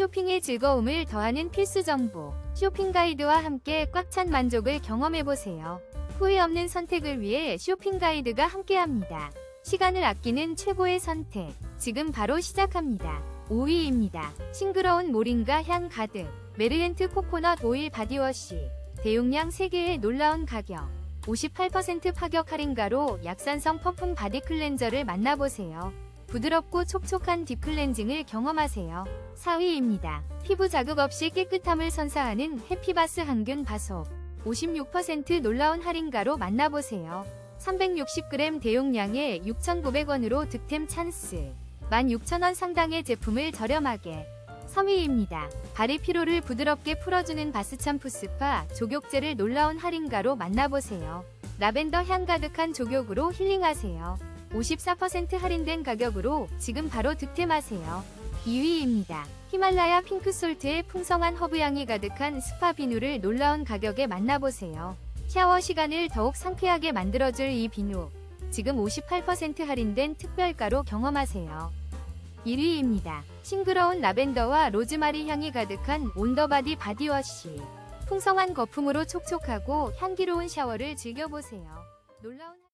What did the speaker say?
쇼핑의 즐거움을 더하는 필수 정보. 쇼핑 가이드와 함께 꽉 찬 만족을 경험해보세요. 후회 없는 선택을 위해 쇼핑 가이드가 함께합니다. 시간을 아끼는 최고의 선택. 지금 바로 시작합니다. 5위입니다. 싱그러운 모링가 향 가득. 메르헨트 코코넛 오일 바디워시. 대용량 3개의 놀라운 가격. 58% 파격 할인가로 약산성 퍼퓸 바디 클렌저를 만나보세요. 부드럽고 촉촉한 딥클렌징을 경험하세요. 4위입니다. 피부 자극 없이 깨끗함을 선사하는 해피바스 항균 바속. 56% 놀라운 할인가로 만나보세요. 360g 대용량에 6,900원으로 득템 찬스. 16,000원 상당의 제품을 저렴하게. 3위입니다. 발의 피로를 부드럽게 풀어주는 바스 샴푸 스파 조격제를 놀라운 할인가로 만나보세요. 라벤더 향 가득한 조격으로 힐링하세요. 54% 할인된 가격으로 지금 바로 득템하세요. 2위입니다. 히말라야 핑크솔트의 풍성한 허브향이 가득한 스파 비누를 놀라운 가격에 만나보세요. 샤워 시간을 더욱 상쾌하게 만들어줄 이 비누. 지금 58% 할인된 특별가로 경험하세요. 1위입니다. 싱그러운 라벤더와 로즈마리 향이 가득한 온더바디 바디워시. 풍성한 거품으로 촉촉하고 향기로운 샤워를 즐겨보세요. 놀라운